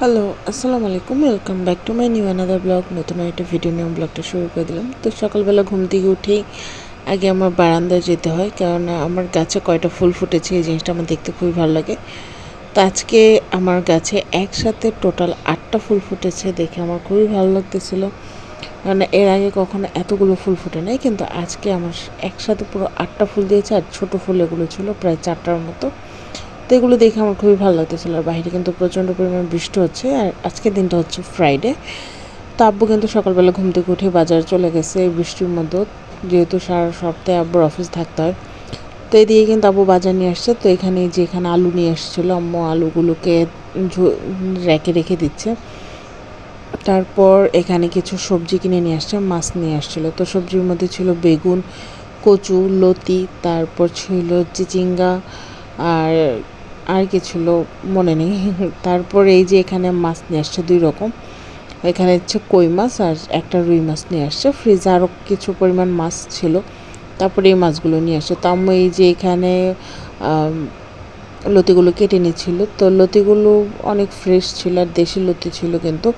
Hello আসসালামু আলাইকুম welcome back to my new another blog নতুন একটা ভিডিও নিয়ে ব্লগটা শুরু করে দিলাম। তো সকালবেলা ঘুম থেকে উঠেই আগে আমার বারান্দায় যেতে হয়, কারণ আমার গাছে কয়টা ফুল ফুটেছে, এই জিনিসটা আমার দেখতে খুবই ভালো লাগে। তো আজকে আমার গাছে একসাথে টোটাল আটটা ফুল ফুটেছে, দেখে আমার খুবই ভালো লাগতেছিল। কারণ এর আগে কখনো এতগুলো ফুল ফুটে নাই, কিন্তু আজকে আমার একসাথে পুরো আটটা ফুল দিয়েছে, আর ছোটো ফুল এগুলো ছিল, প্রায় চারটার মতো। তো এগুলো দেখে আমার খুবই ভালো লাগতেছিল। আর বাইরে কিন্তু প্রচণ্ড পরিমাণে বৃষ্টি হচ্ছে আর আজকের দিনটা হচ্ছে ফ্রাইডে তো আব্বু কিন্তু সকালবেলা ঘুম থেকে উঠে বাজার চলে গেছে এই বৃষ্টির মধ্যে। যেহেতু সারা সপ্তাহে আব্বুর অফিস থাকতে হয়। তো এদিকে কিন্তু আব্বু বাজার নিয়ে আসছে। তো এখানে যে এখানে আলু নিয়ে এসেছিল আম্মু আলুগুলোকে র্যাকে রেখে দিচ্ছে। তারপর এখানে কিছু সবজি কিনে নিয়ে আসছে, মাছ নিয়ে আসছিল। তো সবজির মধ্যে ছিল বেগুন, কচু, লতি, তারপর ছিল চিচিঙ্গা, আর আর কি ছিল মনে নেই। তারপর এই যে এখানে মাছ নিয়ে আসছে দুই রকম। এখানে হচ্ছে কই মাছ আর একটা রুই মাছ নিয়ে আসছে। ফ্রিজে আরও কিছু পরিমাণ মাছ ছিল। তারপরে এই মাছগুলো নিয়ে আসছে। তো আমি এই যে এখানে লতিগুলো কেটে নিচ্ছিল তো লতিগুলো অনেক ফ্রেশ ছিল আর দেশি লতি ছিল কিন্তু।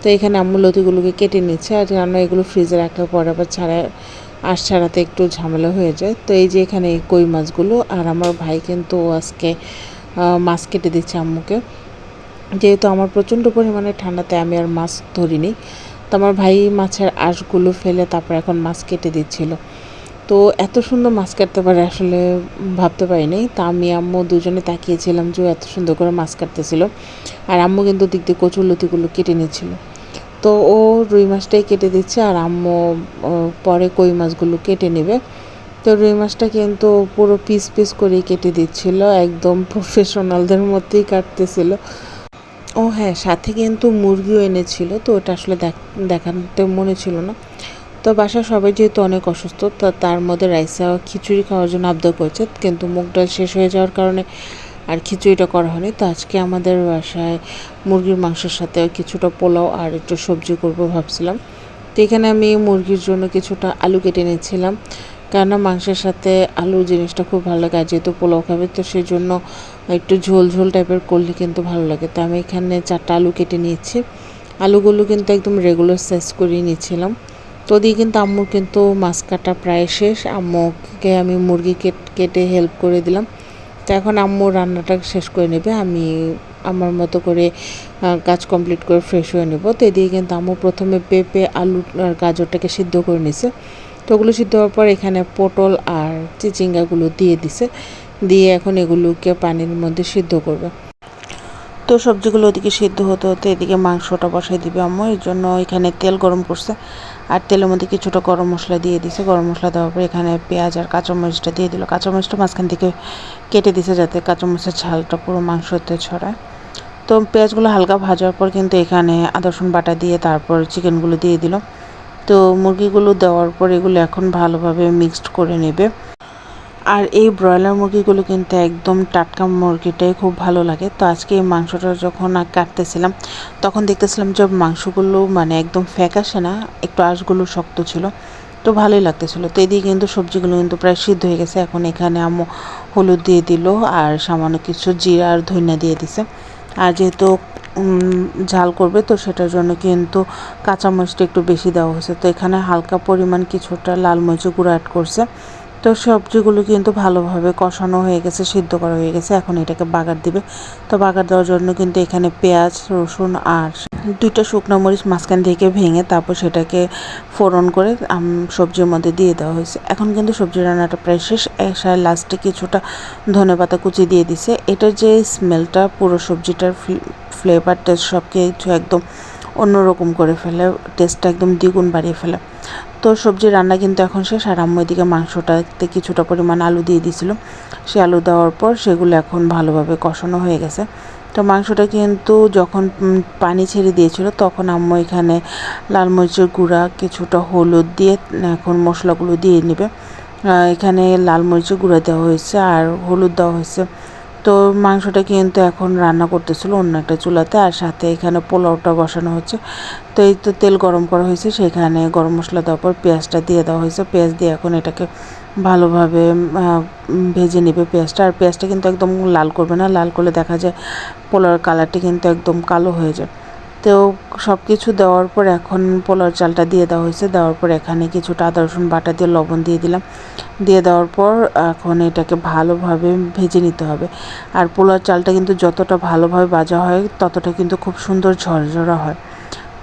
তো এখানে আম্মু লতিগুলোকে কেটে নিচ্ছে আর রান্না এগুলো ফ্রিজে রাখার পর আবার ছাড়া, আশ ছাড়াতে একটু ঝামেলা হয়ে যায়। তো এই যে এখানে কই মাছগুলো আর আমার ভাই কিন্তু আজকে মাছ কেটে দিচ্ছে আম্মুকে। যেহেতু আমার প্রচণ্ড পরিমাণে ঠান্ডাতে আমি আর মাছ ধরিনি, তো আমার ভাই মাছের আঁশগুলো ফেলে তারপর এখন মাছ কেটে দিচ্ছিল। তো এত সুন্দর মাছ কাটতে পারে আসলে ভাবতে পারিনি। তা আমি আম্মু দুজনে তাকিয়েছিলাম যে এত সুন্দর করে মাছ কাটতেছিল। আর আম্মু কিন্তু দিক দিয়ে কচুর লতিগুলো কেটে নিচ্ছিল। তো ও রুই মাছটাই কেটে দিচ্ছে আর আম্মু পরে কই মাছগুলো কেটে নেবে। তো রুই মাছটা কিন্তু পুরো পিস পিস করে কেটে দিচ্ছিল, একদম প্রফেশনালদের মধ্যেই কাটতেছিল। ও হ্যাঁ সাথে কিন্তু মুরগিও এনেছিল, তো ওটা আসলে দেখাতে মনে ছিল না। তো বাসায় সবাই যেহেতু অনেক অসুস্থ, তো তার মধ্যে রাইসা খিচুড়ি খাওয়ার জন্য আবদার করছে, কিন্তু মুগ ডাল শেষ হয়ে যাওয়ার কারণে আর খিচুড়িটা করা হয়নি। তো আজকে আমাদের বাসায় মুরগির মাংসের সাথে কিছুটা পোলাও আর একটু সবজি করব ভাবছিলাম। তো এখানে আমি মুরগির জন্য কিছুটা আলু কেটে নিয়েছিলাম কেননা মাংসের সাথে আলু জিনিসটা খুব ভালো লাগে, আর যেহেতু পোলাও খাবে, তো সেই জন্য একটু ঝোল ঝোল টাইপের করলে কিন্তু ভালো লাগে। তো আমি এখানে চারটা আলু কেটে নিয়েছি। আলুগুলো কিন্তু একদম রেগুলার সাইজ করিয়ে নিয়েছিলাম। তো দিয়ে কিন্তু আম্মুর কিন্তু মাছ কাটা প্রায় শেষ। আম্মুকে আমি মুরগি কেটে হেল্প করে দিলাম। তো এখন আম্মু রান্নাটা শেষ করে নেবে। আমি আমার মতো করে কাজ কমপ্লিট করে ফ্রেশ হয়ে নেব। তো এদিকে কিন্তু আম্মু প্রথমে পেঁপে, আলু আর গাজরটাকে সিদ্ধ করে নিছে তো ওগুলো সিদ্ধ হওয়ার পর এখানে পটল আর চিচিঙ্গাগুলো দিয়ে দিছে। দিয়ে এখন এগুলোকে পানির মধ্যে সিদ্ধ করবে। তো সবজিগুলো ওদিকে সিদ্ধ হতে হতে এদিকে মাংসটা বসাই দিবে আম্মু। এর জন্য এখানে তেল গরম করছে। আর তেলের মধ্যে কিছুটা গরম মশলা দিয়ে দিছে। গরম মশলা দেওয়ার পর এখানে পেঁয়াজ আর কাঁচামরিচটা দিয়ে দিল। কাঁচামরিচটা মাঝখান থেকে কেটে দিছে যাতে কাঁচামরিচের ঝালটা পুরো মাংসতে ছড়ায়। তো পেঁয়াজগুলো হালকা ভাজার পর কিন্তু এখানে আদা রসুন বাটা দিয়ে তারপর চিকেনগুলো দিয়ে দিল। তো মুরগিগুলো দেওয়ার পর এগুলো এখন ভালোভাবে মিক্সড করে নেবে। আর এই ব্রয়লার মুরগিগুলো কিন্তু একদম টাটকা মুরগিটাই খুব ভালো লাগে। তো আজকে এই মাংসটা যখন কাটতেছিলাম, তখন দেখতেছিলাম যে মাংসগুলো মানে একদম ফ্যাকাশে না, একটু আঁশগুলো শক্ত ছিল। তো ভালোই লাগতেছিলো। তো এদিকে কিন্তু সবজিগুলো কিন্তু প্রায় সিদ্ধ হয়ে গেছে। এখন এখানে আমু হলুদ দিয়ে দিল আর সামান্য কিছু জিরা আর ধনিয়া দিয়ে দিছে। আর যেহেতু ঝাল করবে তো সেটার জন্য কিন্তু কাঁচামরিচটা একটু বেশি দেওয়া হয়েছে। তো এখানে হালকা পরিমাণ কিছুটা লাল মরিচ গুঁড়ো অ্যাড করছে। তো সবজিগুলো কিন্তু ভালোভাবে কষানো হয়ে গেছে, সিদ্ধ করা হয়ে গেছে। এখন এটাকে বাগার দিবে। তো বাগার দেওয়ার জন্য কিন্তু এখানে পেঁয়াজ, রসুন আর দুইটা শুকনো মরিচ মাঝখান থেকে ভেঙে তারপর সেটাকে ফোড়ন করে সবজির মধ্যে দিয়ে দেওয়া হয়েছে। এখন কিন্তু সবজি রান্নাটা প্রায় শেষ। এসায় লাস্টে কিছুটা ধনে পাতা কুচি দিয়ে দিছে। এটার যে স্মেলটা পুরো সবজিটার ফ্লেভার টেস্ট সব কিছু একদম অন্যরকম করে ফেলে টেস্টটা একদম দ্বিগুণ বাড়িয়ে ফেলে। তো সবজি রান্না কিন্তু এখন শেষ, আর আম্মু এদিকে মাংসটাতে কিছুটা পরিমাণ আলু দিয়ে দিয়েছিল সে আলু দেওয়ার পর সেগুলো এখন ভালোভাবে কষানো হয়ে গেছে। তো মাংসটা কিন্তু যখন পানি ছেড়ে দিয়েছিল, তখন আম্মু এখানে লাল মরিচের গুঁড়া, কিছুটা হলুদ দিয়ে এখন মশলাগুলো দিয়ে নেবে। এখানে লাল মরিচের গুঁড়া দেওয়া হয়েছে আর হলুদ দেওয়া হয়েছে তো মাংসটা কিন্তু এখন রান্না করতেছিল অন্য একটা চুলাতে, আর সাথে এখানে পোলাওটা বসানো হচ্ছে। তো এই তো তেল গরম করা হয়েছে, সেখানে গরম মশলা দেওয়ার পর পেঁয়াজটা দিয়ে দেওয়া হয়েছে। পেঁয়াজ দিয়ে এখন এটাকে ভালোভাবে ভেজে নেবে পেঁয়াজটা। আর পেঁয়াজটা কিন্তু একদম লাল করবে না। লাল করলে দেখা যায় পোলাওর কালারটি কিন্তু একদম কালো হয়ে যায়। তো সব কিছু দেওয়ার পর এখন পোলার চালটা দিয়ে দেওয়া হয়েছে। দেওয়ার পর এখানে কিছুটা আদা, রসুন বাটা দিয়ে লবণ দিয়ে দিলাম। দিয়ে দেওয়ার পর এখন এটাকে ভালোভাবে ভেজে নিতে হবে। আর পোলার চালটা কিন্তু যতটা ভালোভাবে ভাজা হয়, ততটা কিন্তু খুব সুন্দর ঝরঝরা হয়।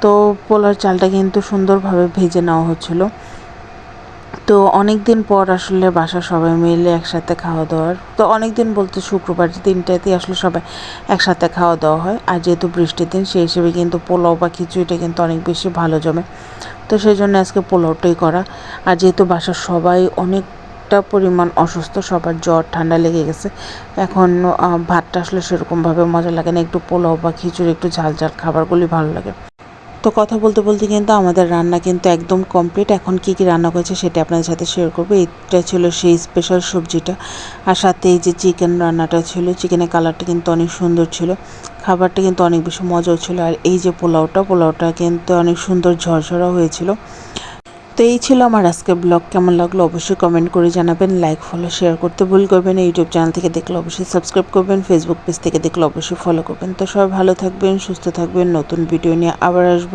তো পোলার চালটা কিন্তু সুন্দরভাবে ভেজে নেওয়া হচ্ছিল। তো অনেক দিন পর আসলে বাসা সবাই মিলে একসাথে খাওয়া দাওয়ার। তো অনেক দিন বলতে শুক্রবার দিনটাতেই আসলে সবাই একসাথে খাওয়া দাওয়া হয়। আর যেহেতু বৃষ্টির দিন, সেই হিসেবে কিন্তু পোলাও বা খিচুড়িটা কিন্তু অনেক বেশি ভালো জমে। তো সেই জন্য আজকে পোলাওটাই করা। আর যেহেতু বাসার সবাই অনেকটা পরিমাণ অসুস্থ, সবার জ্বর, ঠান্ডা লেগে গেছে, এখন ভাতটা আসলে সেরকমভাবে মজা লাগে না। একটু পোলাও বা খিচুড়ি, একটু ঝাল ঝাল খাবারগুলি ভালো লাগে। তো কথা বলতে বলতে কিন্তু আমাদের রান্না কিন্তু একদম কমপ্লিট এখন কি কি রান্না করেছে সেটা আপনাদের সাথে শেয়ার করব। এটা ছিল সেই স্পেশাল সবজিটা। আর সাথে এই যে চিকেন রান্নাটা ছিল চিকেনের কালারটা কিন্তু অনেক সুন্দর ছিল। খাবারটা কিন্তু অনেক বেশি মজাও ছিল। আর এই যে পোলাওটা পোলাওটা কিন্তু অনেক সুন্দর ঝরঝরা হয়েছিল। তো এই ছিল আমার আজকের ব্লগ। কেমন লাগল অবশ্যই কমেন্ট করে জানাবেন। লাইক ফলো শেয়ার করতে ভুল করবেন ইউটিউব চ্যানেল থেকে দেখলে অবশ্যই সাবস্ক্রাইব করবেন। ফেসবুক পেজ থেকে দেখলে অবশ্যই ফলো করবেন। তো সবাই ভালো থাকবেন, সুস্থ থাকবেন। নতুন ভিডিও নিয়ে আবার আসব।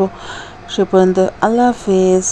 সে পর্যন্ত আল্লাহ হাফেজ।